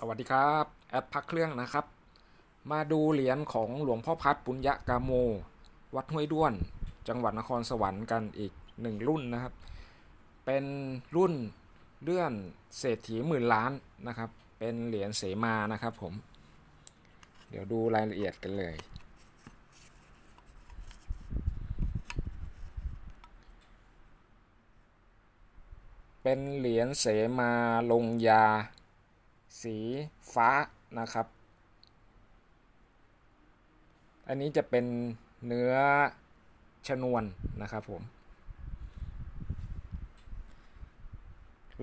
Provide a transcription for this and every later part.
สวัสดีครับแอดพักเครื่องนะครับ มาดูเหรียญของหลวงพ่อพัดปุญญกาโม วัดห้วยด้วน จังหวัดนครสวรรค์กันอีกหนึ่งรุ่นนะครับ เป็นรุ่นเลื่อนเศรษฐีหมื่นล้านนะครับ เป็นเหรียญเสมานะครับผม เดี๋ยวดูรายละเอียดกันเลย เป็นเหรียญเสมาลงยา สีฟ้านะครับ อันนี้จะเป็นเนื้อชนวนนะครับผม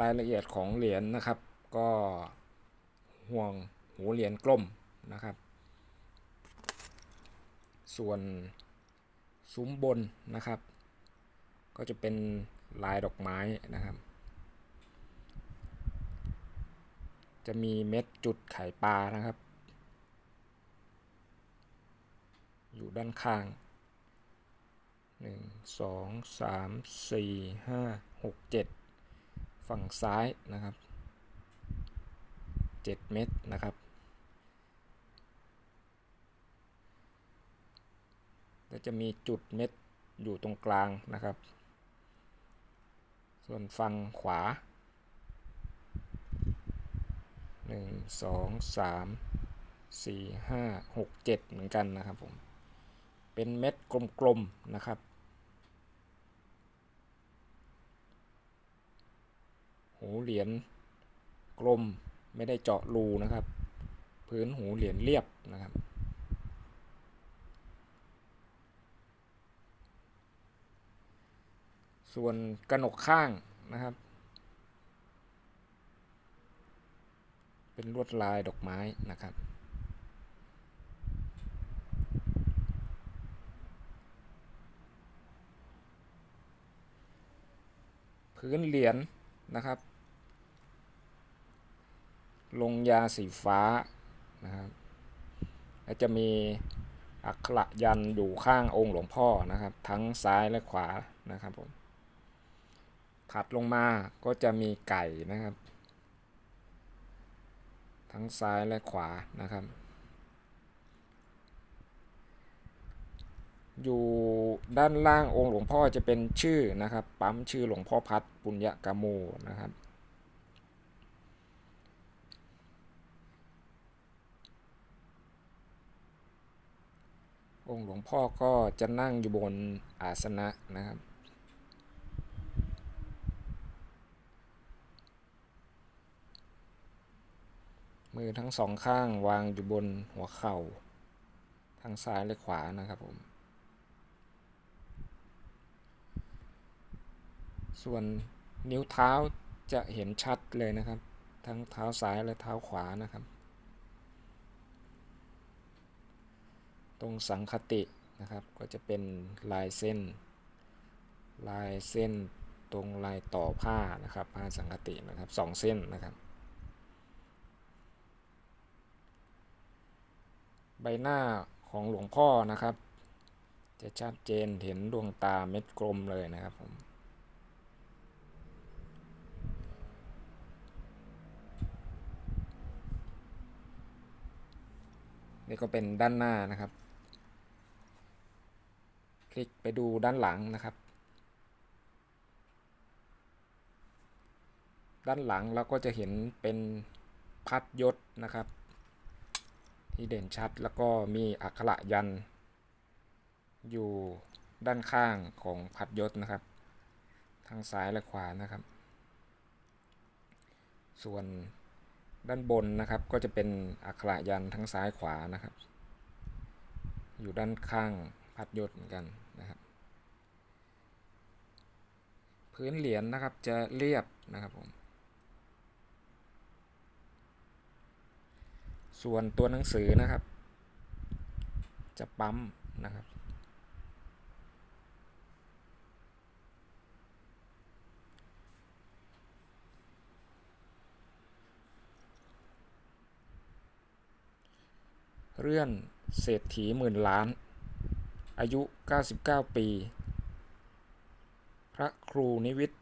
รายละเอียดของเหรียญนะครับ ก็ห่วงหูเหรียญกลมนะครับ ส่วนซุ้มบนนะครับ ก็จะเป็นลายดอกไม้นะครับ จะมีเม็ดจุดไข่ปลานะครับ อยู่ด้านข้างหนึ่งสองสามสี่ห้าหกเจ็ดฝั่งซ้ายนะครับเจ็ดเม็ดนะครับ แล้วจะมีจุดเม็ดอยู่ตรงกลางนะครับ ส่วนฝั่งขวา หนึ่งสองสามสี่ห้าหกเจ็ดเหมือนกันนะครับผม เป็นเม็ดกลมๆนะครับหูเหรียญกลมไม่ได้เจาะรูนะครับ พื้นหูเหรียญเรียบนะครับ ส่วนกระหนกข้างนะครับ เป็นลวดลายดอกไม้นะครับ พื้นเหรียญนะครับ ลงยาสีฟ้านะครับและจะมีอักขระยันอยู่ข้างองค์หลวงพ่อนะครับ ทั้งซ้ายและขวานะครับผมถัดลงมาก็จะมีไก่นะครับ ทั้งซ้ายและขวานะครับ อยู่ด้านล่างองค์หลวงพ่อจะเป็นชื่อนะครับ ปั๊มชื่อหลวงพ่อพัดปุญญกาโมนะครับองค์หลวงพ่อก็จะนั่งอยู่บนอาสนะนะครับ มือทั้งสองข้างวางอยู่บนหัวเข่าทางซ้ายและขวานะครับผม ส่วนนิ้วเท้าจะเห็นชัดเลยนะครับ ทั้งเท้าซ้ายและเท้าขวานะครับ ตรงสังคตินะครับก็จะเป็นลายเส้น ลายเส้นตรงลายต่อผ้านะครับผ้าสังคตินะครับสองเส้นนะครับ ใบหน้าของหลวงพ่อนะครับ จะชัดเจนเห็นดวงตาเม็ดกลมเลยนะครับผมนี่ก็เป็นด้านหน้านะครับ คลิกไปดูด้านหลังนะครับ ด้านหลังเราก็จะเห็นเป็นพัดยศนะครับ ที่เด่นชัดแล้วก็มีอักขระยัน อยู่ด้านข้างของพัดยศนะครับทางซ้ายและขวานะครับ ส่วนด้านบนนะครับก็จะเป็นอักขระยันทั้งซ้ายขวานะครับ อยู่ด้านข้างพัดยศเหมือนกันนะครับ พื้นเหรียญนะครับจะเรียบนะครับผม ส่วนตัวหนังสือนะครับ จะปั๊มนะครับ เรื่องเศรษฐีหมื่นล้าน อายุ 99 ปี พระครูนิวิทย์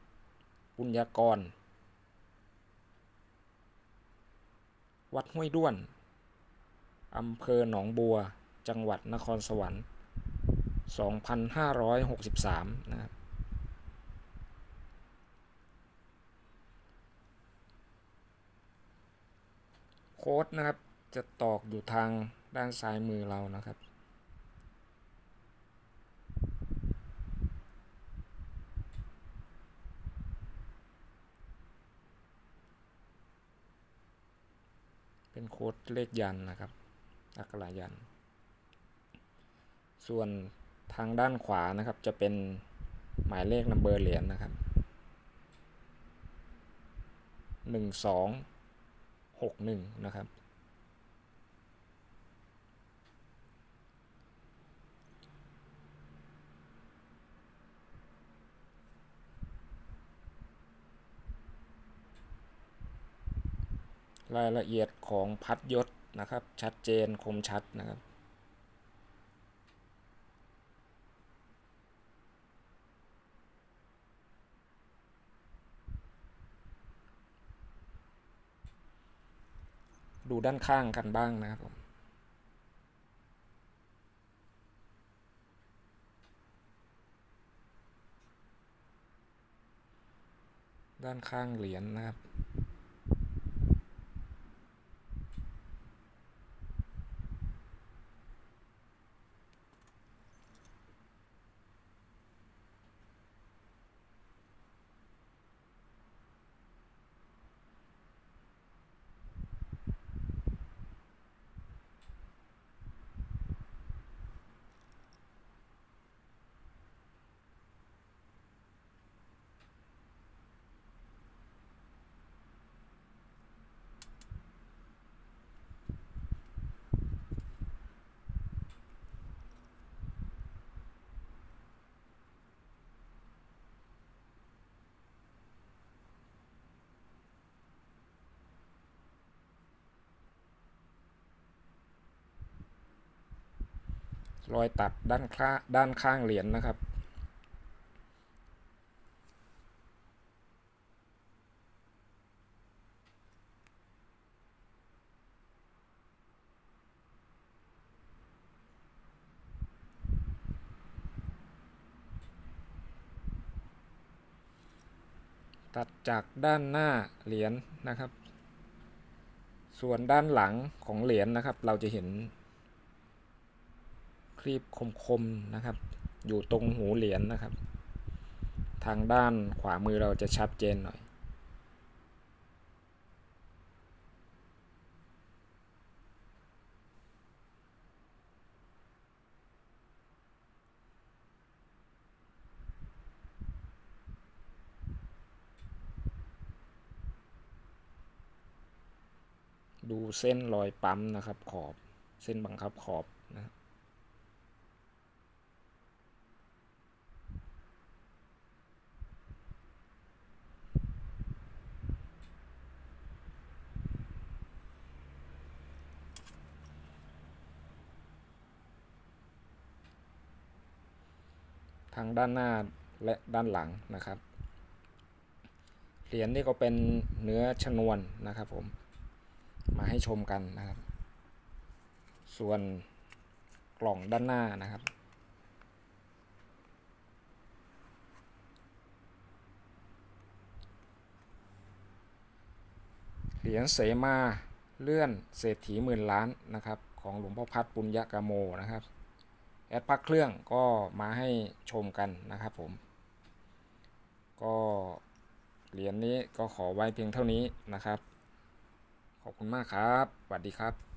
ปุญญากร วัดห้วยด้วน อำเภอหนองบัว จังหวัดนครสวรรค์ 2563 นะครับ โค้ดนะครับ จะตอกอยู่ทางด้านซ้ายมือเรานะครับเป็นโค้ดเลขยันนะครับ อักระยัน ส่วนทางด้านขวานะครับจะเป็นหมายเลขนัมเบอร์เหรียญนะครับหนึ่งสองหกหนึ่งนะครับ รายละเอียดของพัดยศ นะครับ ชัดเจนคมชัดนะครับ ดูด้านข้างกันบ้างนะครับผมด้านข้างเหรียญนะครับ รอยตัดด้านข้างด้านข้างเหรียญนะครับ ตัดจากด้านหน้าเหรียญนะครับ ส่วนด้านหลังของเหรียญนะครับ เราจะเห็น ครีบคมๆนะครับ อยู่ตรงหูเหรียญนะครับ ทางด้านขวามือเราจะชัดเจนหน่อย ดูเส้นรอยปั๊มนะครับขอบเส้นบังคับขอบ ทางด้านหน้าและด้านหลังนะครับ เหรียญนี่ก็เป็นเนื้อชนวนนะครับผม มาให้ชมกันนะครับ ส่วนกล่องด้านหน้านะครับ เหรียญเสมาเลื่อนเศรษฐีหมื่นล้านนะครับ ของหลวงพ่อพัดปุญญกาโมนะครับ แอดพักเครื่องก็มาให้ชมกันนะครับผม ก็เหรียญนี้ก็ขอไว้เพียงเท่านี้นะครับ ขอบคุณมากครับสวัสดีครับ